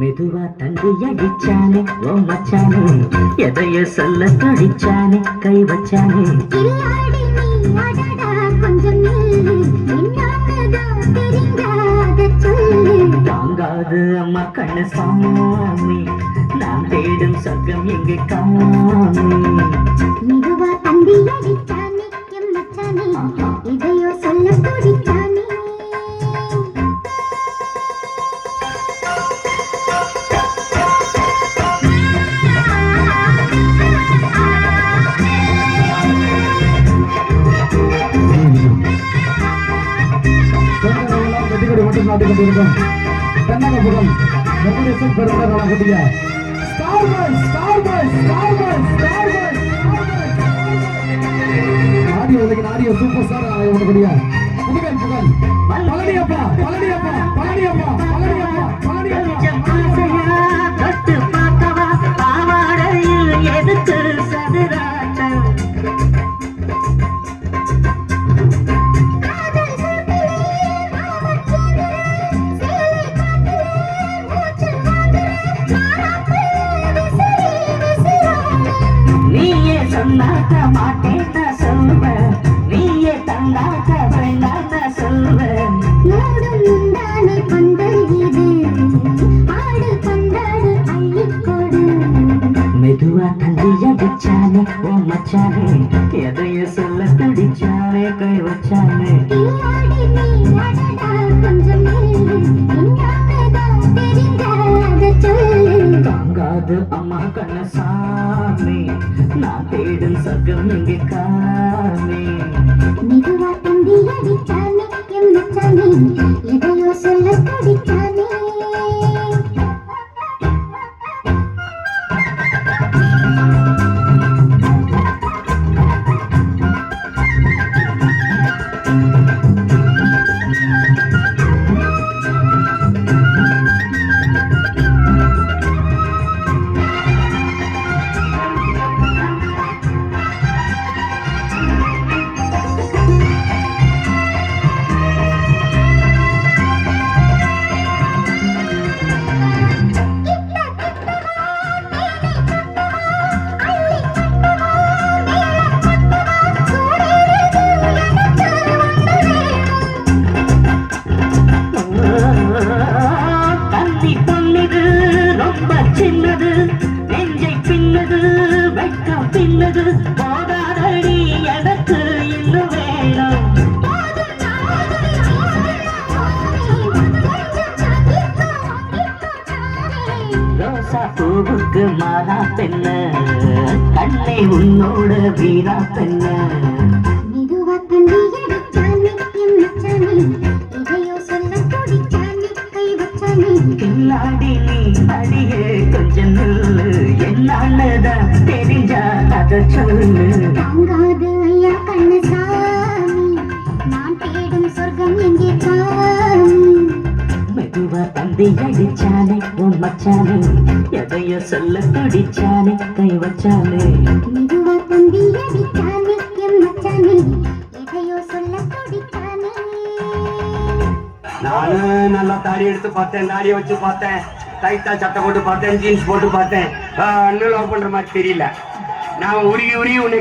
மெதுவா தந்தி அடிச்சானே ஓ மச்சானே எதைய சொல்ல துடிச்சானே கை வச்சானே. தாங்காது அம்மா கண்ணு சாமி நான் தேடும் சொர்க்கம் எங்கே காமி மெதுவா தந்தி அடிச்சானே வெட்டிக்கொடி மட்டும் நாட்டிக் கொண்டிருக்கும் தென்னகபுரம் மெமரிசம் பெருமாள் வழங்கக்கூடிய star boy star boy star boy star boy audio உலகின் ஆடியோ சூப்பர் ஸ்டார் வழங்கக்கூடிய சொன்னாக்க மாட்டேன் நான் சொல்வேன் நீயே தந்தாக்க வேண்டாம் நான் சொல்வேன் மூடும் முந்தானை பந்தல் இது. ஆடு பந்தாடு அள்ளிக்கொடு மெதுவா தந்தி அடிச்சானே ஓ மச்சானே எதைய சொல்ல துடிச்சானே கை வச்சானே. கில்லாடி நீ அடடா அது அம்மா கண்ணசாமி. நான் தேடும் சகம் இங்கே காமி மெதுவா தந்தி அடிச்சானே எம் மச்சானே? எதையோ சொல்ல துடிச்சானே ரொம்ப சின்னது நெஞ்சை பின்னது வெட்கம் பின்னது போதாதடி எனக்கு இன்னும் வேணும். ரோசா பூவுக்கு மாதா பெண்ண கண்ணை உன்னோட வீரா பெண்ண. அடியே கொஞ்சம் நில்லு. என்னாலதான் தெரிஞ்சா அத சொல்லு. தாங்காது ஐயா கண்ணசாமி நான் தேடும் சொர்க்கம் எங்கே காமி மெதுவா தந்தி அடிச்சானே உன் மச்சானே. எதையோ சொல்ல துடிச்சானே கை வச்சானே. மெதுவா தந்தி அடிச்சானே எம் மச்சானே. எதையோ சொல்ல துடிச்சானே. நானும் நல்லா தாடி எடுத்து பார்த்தேன் தாடியை வச்சு பார்த்தேன். டைட்டா சட்டை போட்டு பார்த்தேன் ஜீன்ஸ் போட்டு பார்த்தேன். இன்னும் லவ் பண்ற மாதிரி தெரியல. நான் உருகி உருகி உன்னை